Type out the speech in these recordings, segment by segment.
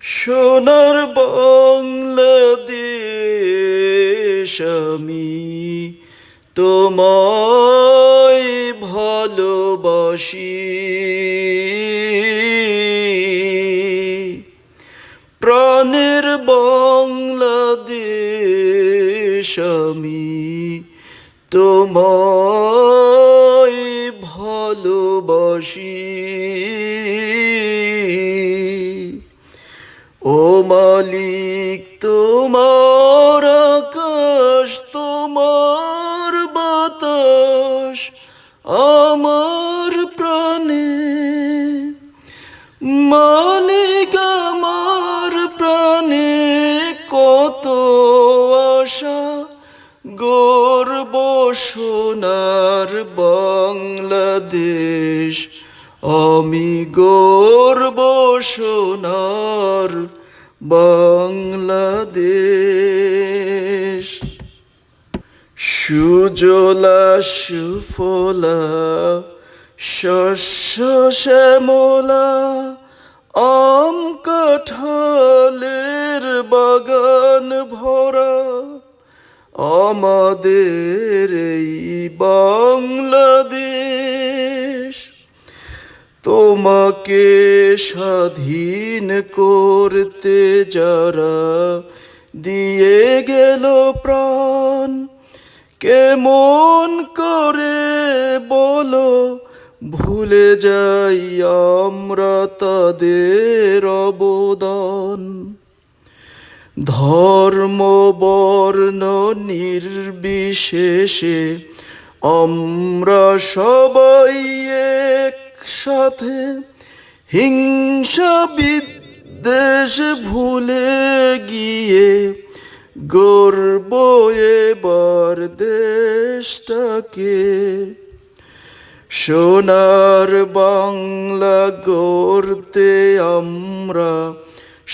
সোনার বাংলাদেশ আমি তোমায় ভালোবাসি। প্রাণের বাংলাদেশ আমি তোমায় ভালোবাসি। ও মালিক, তোমার আকাশ, তোমার বাতাস, আমার প্রাণে। মালিক, আমার প্রাণে কত আশা, গর্ব সোনার বাংলাদেশ। আমি গর্ব সোনার বাংলাদেশ। সুজলা সুফলা শস্য শ্যামলা আম কাঁঠালের বাগান ভরা। আমাদের এই বাংলাদেশ তোমাকে স্বাধীন করতে যারা দিয়ে গেল প্রাণ, কেমন করে বলো? ভুলে যাই আমরা তাদের অবদান। ধর্ম, বর্ণ নির্বিশেষে আমরা সবাই একসাথে হিংসা বিদ্বেষ ভুলে গিয়ে গর্ব এবার দেশটাকে। সোনার বাংলা গড়তে আমরা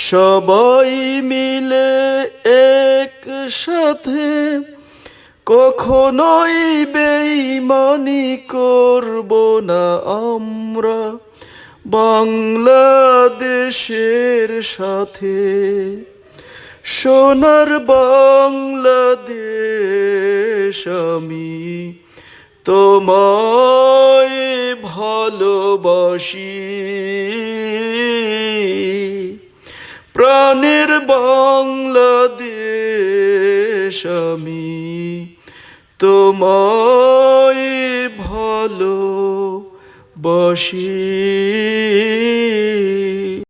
সবাই মিলে একসাথে কখনোই বেইমানি করব না আমরা বাংলাদেশের সাথে। সোনার বাংলাদেশ আমি তোমায় ভালোবাসি। প্রাণের বাংলাদেশ আমি তোমায় ভালোবাসি।